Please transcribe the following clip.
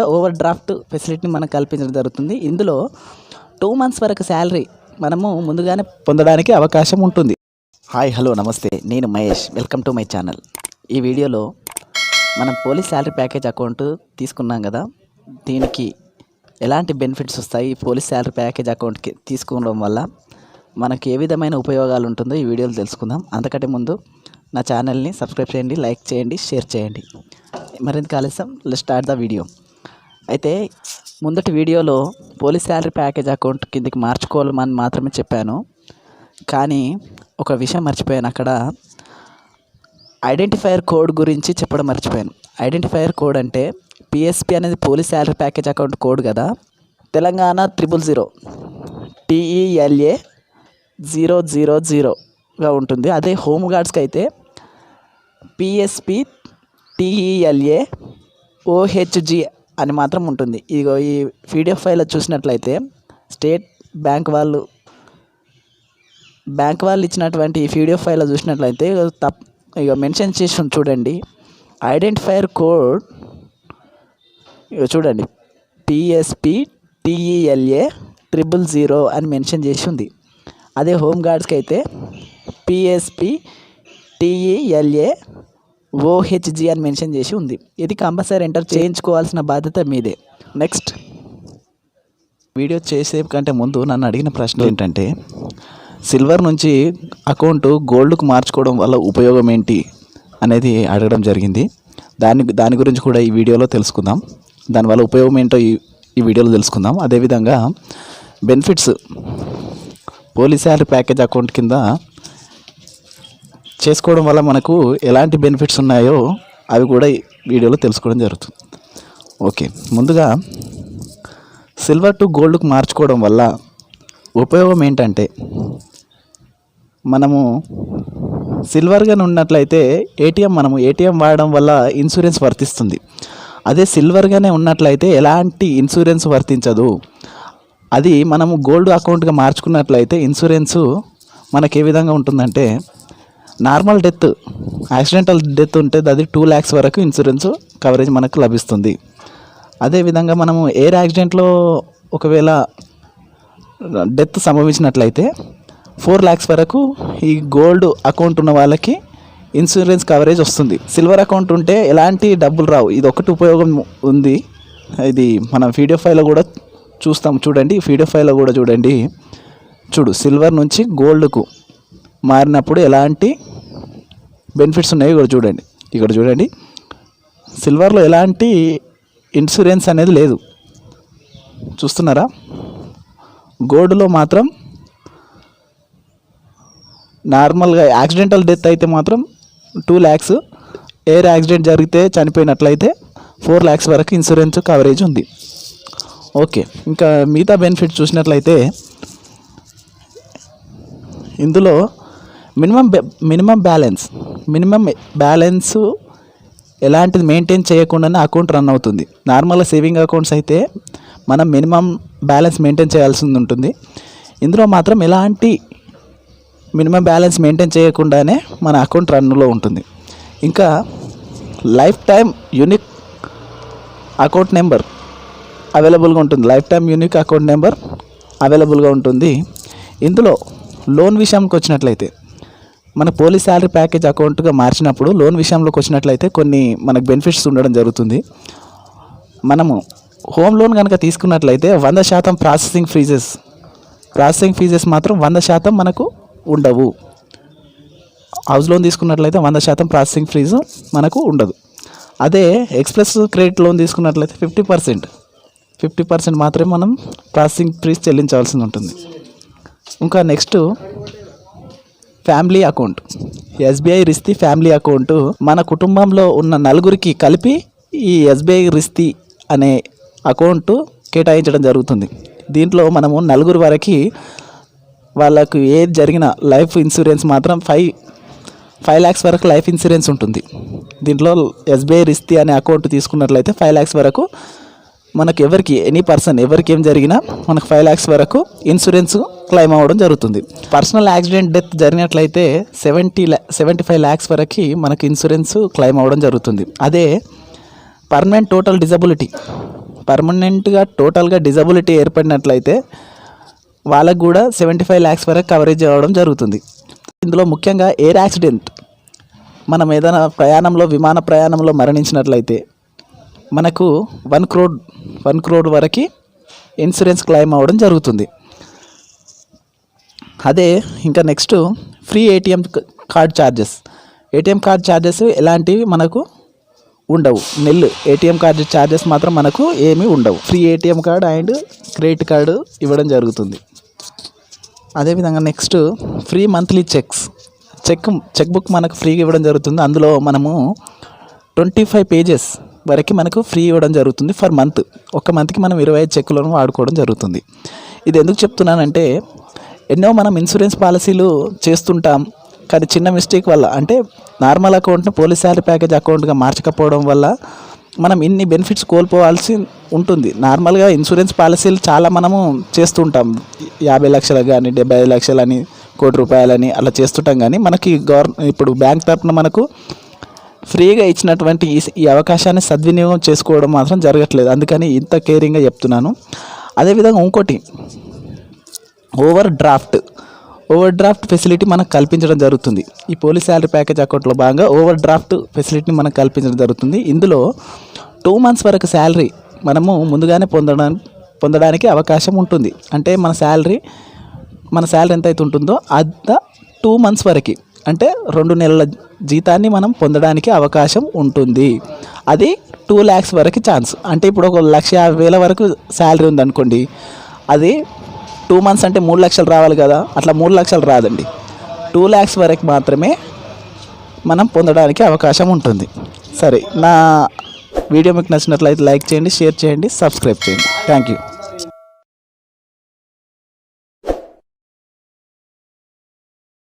Over draft ఫెసిలిటీని మనకు కల్పించడం జరుగుతుంది. ఇందులో టూ మంత్స్ వరకు శాలరీ మనము ముందుగానే పొందడానికి అవకాశం ఉంటుంది. హాయ్ హలో నమస్తే. నేను Mahesh. Welcome to my channel ఈ వీడియోలో మనం పోలీస్ శాలరీ ప్యాకేజ్ అకౌంట్ తీసుకున్నాం కదా. దీనికి ఎలాంటి బెనిఫిట్స్ వస్తాయి? పోలీస్ శాలరీ ప్యాకేజ్ అకౌంట్కి తీసుకోవడం వల్ల మనకి ఏ విధమైన ఉపయోగాలు ఉంటుందో ఈ వీడియోలో తెలుసుకుందాం. అంతకంటే ముందు నా ఛానల్ని సబ్స్క్రైబ్ చేయండి లైక్ చేయండి షేర్ చేయండి. మరింత ఆలస్యం స్టార్ట్ ద వీడియో అయితే ముందటి వీడియోలో పోలీస్ శాలరీ ప్యాకేజ్ అకౌంట్ కిందకి మార్చుకోవాలని మాత్రమే చెప్పాను. కానీ ఒక విషయం మర్చిపోయాను. అక్కడ ఐడెంటిఫైయర్ కోడ్ గురించి చెప్పడం మర్చిపోయాను. ఐడెంటిఫైయర్ కోడ్ అంటే పిఎస్పి అనేది police salary package account code కదా. Telangana triple zero TELA zero zero జీరోగా ఉంటుంది. అదే హోమ్ గార్డ్స్కి అయితే పిఎస్పి టీఈఎల్ఏ ఓహెచ్జి అని మాత్రం ఉంటుంది. ఇదిగో ఈ పీడిఎఫ్ ఫైల్ చూసినట్లయితే స్టేట్ బ్యాంక్ వాళ్ళు బ్యాంక్ వాళ్ళు ఇచ్చినటువంటి ఈ పీడిఎఫ్ ఫైల్ చూసినట్లయితే తప్ ఇక మెన్షన్ చేసి ఉంది చూడండి. ఐడెంటిఫైర్ కోడ్ ఇక చూడండి. పిఎస్పి టీఈఎల్ఏ ట్రిపుల్ జీరో అని మెన్షన్ చేసి ఉంది. అదే హోమ్ గార్డ్స్కి అయితే పిఎస్పి టీఈఎల్ఏ ఓహెచ్జి అని మెన్షన్ చేసి ఉంది. ఇది కంపల్సరీ ఎంటర్ చేయించుకోవాల్సిన బాధ్యత మీదే. నెక్స్ట్ వీడియో చేసే కంటే ముందు నన్ను అడిగిన ప్రశ్న ఏంటంటే సిల్వర్ నుంచి అకౌంట్ గోల్డ్కు మార్చుకోవడం వల్ల ఉపయోగం ఏంటి అనేది అడగడం జరిగింది. దాని దాని గురించి కూడా ఈ వీడియోలో తెలుసుకుందాం. దానివల్ల ఉపయోగం ఏంటో ఈ ఈ వీడియోలో తెలుసుకుందాం. అదేవిధంగా benefits. Police salary package account కింద చేసుకోవడం వల్ల మనకు ఎలాంటి బెనిఫిట్స్ ఉన్నాయో అవి కూడా వీడియోలో తెలుసుకోవడం జరుగుతుంది. ఓకే ముందుగా సిల్వర్ టు గోల్డ్కు మార్చుకోవడం వల్ల ఉపయోగం ఏంటంటే మనము సిల్వర్గా ఉన్నట్లయితే ఏటీఎం మనము ఏటీఎం వాడడం వల్ల ఇన్సూరెన్స్ వర్తిస్తుంది. అదే సిల్వర్గానే ఉన్నట్లయితే ఎలాంటి ఇన్సూరెన్స్ వర్తించదు. అది మనము గోల్డ్ అకౌంట్గా మార్చుకున్నట్లయితే ఇన్సూరెన్సు మనకి ఏ విధంగా ఉంటుందంటే నార్మల్ డెత్ యాక్సిడెంటల్ డెత్ ఉంటే అది టూ ల్యాక్స్ వరకు ఇన్సూరెన్స్ కవరేజ్ మనకు లభిస్తుంది. అదేవిధంగా మనము ఎయిర్ యాక్సిడెంట్లో ఒకవేళ డెత్ సంభవించినట్లయితే ఫోర్ ల్యాక్స్ వరకు ఈ గోల్డ్ అకౌంట్ ఉన్న వాళ్ళకి ఇన్సూరెన్స్ కవరేజ్ వస్తుంది. సిల్వర్ అకౌంట్ ఉంటే ఎలాంటి డబ్బులు రావు. ఇది ఒకటి ఉపయోగం ఉంది. ఇది మనం వీడియో ఫైల్లో కూడా చూస్తాం. చూడండి వీడియో ఫైల్లో కూడా చూడండి. చూడు సిల్వర్ నుంచి గోల్డ్కు మారినప్పుడు ఎలాంటి బెనిఫిట్స్ ఉన్నాయి ఇక్కడ చూడండి. ఇక్కడ చూడండి. సిల్వర్లో ఎలాంటి ఇన్సూరెన్స్ అనేది లేదు. చూస్తున్నారా? గోల్డ్లో మాత్రం నార్మల్గా యాక్సిడెంటల్ డెత్ అయితే మాత్రం టూ ల్యాక్స్. ఎయిర్ యాక్సిడెంట్ జరిగితే చనిపోయినట్లయితే ఫోర్ ల్యాక్స్ వరకు ఇన్సూరెన్స్ కవరేజ్ ఉంది. ఓకే. ఇంకా మిగతా బెనిఫిట్ చూసినట్లయితే ఇందులో minimum minimum balance minimum balance ఎలాంటిది మెయింటైన్ చేయకుండానే అకౌంట్ రన్ అవుతుంది. నార్మల్గా సేవింగ్ అకౌంట్స్ అయితే మనం మినిమం బ్యాలెన్స్ మెయింటైన్ చేయాల్సి ఉంటుంది. ఇందులో మాత్రం ఎలాంటి మినిమం బ్యాలెన్స్ మెయింటైన్ చేయకుండానే మన అకౌంట్ రన్లో ఉంటుంది. ఇంకా life time unique account number అవైలబుల్గా ఉంటుంది. Life time unique account number అవైలబుల్గా ఉంటుంది. ఇందులో లోన్ విషయంకి వచ్చినట్లయితే మన పోలీస్ శాలరీ ప్యాకేజ్ అకౌంట్గా మార్చినప్పుడు లోన్ విషయంలోకి వచ్చినట్లయితే కొన్ని మనకు బెనిఫిట్స్ ఉండడం జరుగుతుంది. మనము హోమ్ లోన్ కనుక తీసుకున్నట్లయితే వంద శాతం ప్రాసెసింగ్ ఫీజెస్ ప్రాసెసింగ్ ఫీజెస్ మాత్రం వంద శాతం మనకు ఉండవు. హౌస్ లోన్ తీసుకున్నట్లయితే వంద శాతం ప్రాసెసింగ్ ఫీజు మనకు ఉండదు. అదే ఎక్స్ప్రెస్ క్రెడిట్ లోన్ తీసుకున్నట్లయితే ఫిఫ్టీ పర్సెంట్ ఫిఫ్టీ పర్సెంట్ మాత్రమే మనం ప్రాసెసింగ్ ఫీజ్ చెల్లించవలసి ఉంటుంది. ఇంకా next family account. SBI Rishta family account మన కుటుంబంలో ఉన్న నలుగురికి కలిపి ఈ ఎస్బీఐ రిస్తి అనే అకౌంట్ కేటాయించడం జరుగుతుంది. దీంట్లో మనము నలుగురు వరకు వాళ్ళకు ఏది జరిగిన లైఫ్ ఇన్సూరెన్స్ మాత్రం ఫైవ్ ఫైవ్ ల్యాక్స్ వరకు లైఫ్ ఇన్సూరెన్స్ ఉంటుంది. దీంట్లో ఎస్బీఐ రిస్తి అనే అకౌంట్ తీసుకున్నట్లయితే ఫైవ్ ల్యాక్స్ వరకు మనకు ఎవరికి ఎనీ పర్సన్ ఎవరికి ఏం జరిగినా మనకు ఫైవ్ ల్యాక్స్ వరకు ఇన్సూరెన్స్ క్లెయిమ్ అవ్వడం జరుగుతుంది. పర్సనల్ యాక్సిడెంట్ డెత్ జరిగినట్లయితే సెవెంటీ ల్యా సెవెంటీ ఫైవ్ ల్యాక్స్ వరకు మనకు ఇన్సూరెన్స్ క్లెయిమ్ అవ్వడం జరుగుతుంది. అదే పర్మనెంట్ టోటల్ డిజబిలిటీ పర్మనెంట్గా టోటల్గా డిజబిలిటీ ఏర్పడినట్లయితే వాళ్ళకు కూడా సెవెంటీ ఫైవ్ ల్యాక్స్ వరకు కవరేజ్ అవ్వడం జరుగుతుంది. ఇందులో ముఖ్యంగా ఎయిర్ యాక్సిడెంట్ మనం ఏదైనా ప్రయాణంలో విమాన ప్రయాణంలో మరణించినట్లయితే మనకు వన్ క్రోడ్ వన్ క్రోడ్ వరకు ఇన్సూరెన్స్ క్లెయిమ్ అవ్వడం జరుగుతుంది. అదే ఇంకా next free ATM card charges ATM card charges ఎలాంటివి మనకు ఉండవు. నెల్లు ఏటీఎం కార్డు ఛార్జెస్ మాత్రం మనకు ఏమీ ఉండవు. Free ATM card and credit card ఇవ్వడం జరుగుతుంది. అదేవిధంగా next free monthly cheques. Cheque cheque book మనకు ఫ్రీగా ఇవ్వడం జరుగుతుంది. అందులో మనము ట్వంటీ ఫైవ్ పేజెస్ వరకు మనకు ఫ్రీ ఇవ్వడం జరుగుతుంది ఫర్ మంత్. ఒక మంత్కి మనం ఇరవై ఐదు చెక్కులను వాడుకోవడం జరుగుతుంది. ఇది ఎందుకు చెప్తున్నానంటే ఎన్నో మనం ఇన్సూరెన్స్ పాలసీలు చేస్తుంటాం కానీ చిన్న మిస్టేక్ వల్ల అంటే నార్మల్ అకౌంట్ని పోలీస్ శాలరీ ప్యాకేజ్ అకౌంట్గా మార్చకపోవడం వల్ల మనం ఇన్ని బెనిఫిట్స్ కోల్పోవాల్సి ఉంటుంది. నార్మల్గా ఇన్సూరెన్స్ పాలసీలు చాలా మనము చేస్తుంటాం. యాభై లక్షలు కానీ డెబ్బై ఐదు లక్షలని కోటి రూపాయలని అలా చేస్తుంటాం. కానీ మనకి గవర్ ఇప్పుడు బ్యాంక్ తరఫున మనకు ఫ్రీగా ఇచ్చినటువంటి ఈ ఈ అవకాశాన్ని సద్వినియోగం చేసుకోవడం మాత్రం జరగట్లేదు. అందుకని ఇంత కేరింగ్గా చెప్తున్నాను. అదేవిధంగా ఇంకోటి overdraft overdraft facility మనకు కల్పించడం జరుగుతుంది. ఈ పోలీస్ శాలరీ ప్యాకేజ్ అకౌంట్లో భాగంగా ఓవర్ డ్రాఫ్ట్ ఫెసిలిటీని మనకు కల్పించడం జరుగుతుంది. ఇందులో టూ మంత్స్ వరకు శాలరీ మనము ముందుగానే పొందడం పొందడానికి అవకాశం ఉంటుంది. అంటే మన శాలరీ మన శాలరీ ఎంత అయితే ఉంటుందో అంత టూ మంత్స్ వరకు. అంటే రెండు నెలల జీతాన్ని మనం పొందడానికి అవకాశం ఉంటుంది. అది టూ ల్యాక్స్ వరకు ఛాన్స్ అంటే ఇప్పుడు ఒక లక్ష యాభై వేల వరకు శాలరీ ఉందనుకోండి అది టూ మంత్స్ అంటే మూడు లక్షలు రావాలి కదా అట్లా మూడు లక్షలు రాదండి. టూ ల్యాక్స్ వరకు మాత్రమే మనం పొందడానికి అవకాశం ఉంటుంది. సరే నా వీడియో మీకు నచ్చినట్లయితే లైక్ చేయండి షేర్ చేయండి సబ్స్క్రైబ్ చేయండి. Thank you